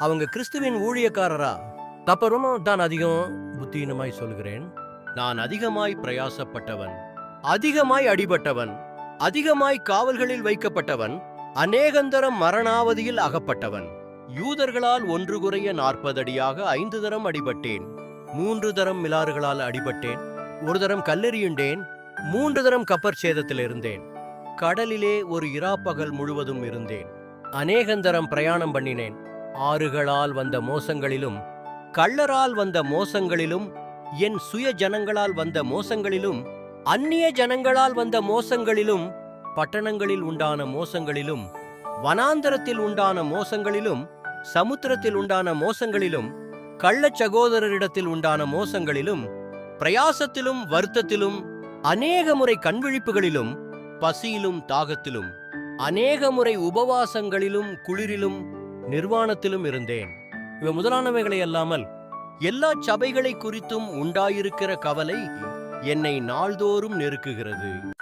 அவங்க கிறிஸ்துவின் ஊழியக்காரரா? அப்புறமா தான் அதிகம் புத்தீனமாய் சொல்கிறேன். நான் அதிகமாய் பிரயாசப்பட்டவன். அதிகமாய் அடிபட்டவன். அதிகமாய் காவல்களில் வைக்கப்பட்டவன். அநேகந்தரம் மரணாவதியில் அகப்பட்டவன். யூதர்களால் ஒன்று குறைய நாற்பது அடியாக ஐந்து தரம் அடிபட்டேன். மூன்று தரம் மிலாறுகளால் அடிபட்டேன். ஒரு தரம் கல்லெறியுண்டேன் மூன்று தரம் கப்பற் சேதத்தில் இருந்தேன். கடலிலே ஒரு இராப்பகல் முழுவதும் இருந்தேன். அநேகந்தரம் பிரயாணம் பண்ணினேன். ஆறுகளால் வந்த மோசங்களிலும் கள்ளரால் வந்த மோசங்களிலும் என் சுய ஜனங்களால் வந்த மோசங்களிலும் அந்நிய ஜனங்களால் வந்த மோசங்களிலும் பட்டணங்களில் உண்டான மோசங்களிலும் வனாந்தரத்தில் உண்டான மோசங்களிலும் சமுத்திரத்தில் உண்டான மோசங்களிலும் கள்ளச் சகோதரரிடத்தில் உண்டான மோசங்களிலும் பிரயாசத்திலும் வருத்தத்திலும் அநேக முறை கண்விழிப்புகளிலும் பசியிலும் தாகத்திலும் அநேக முறை உபவாசங்களிலும் குளிரிலும் நிர்வாணத்திலும் இருந்தேன். இவ முதலானவைகளை அல்லாமல் எல்லா சபைகளை குறித்தும் உண்டாயிருக்கிற கவலை என்னை நாள்தோறும் நெருக்குகிறது.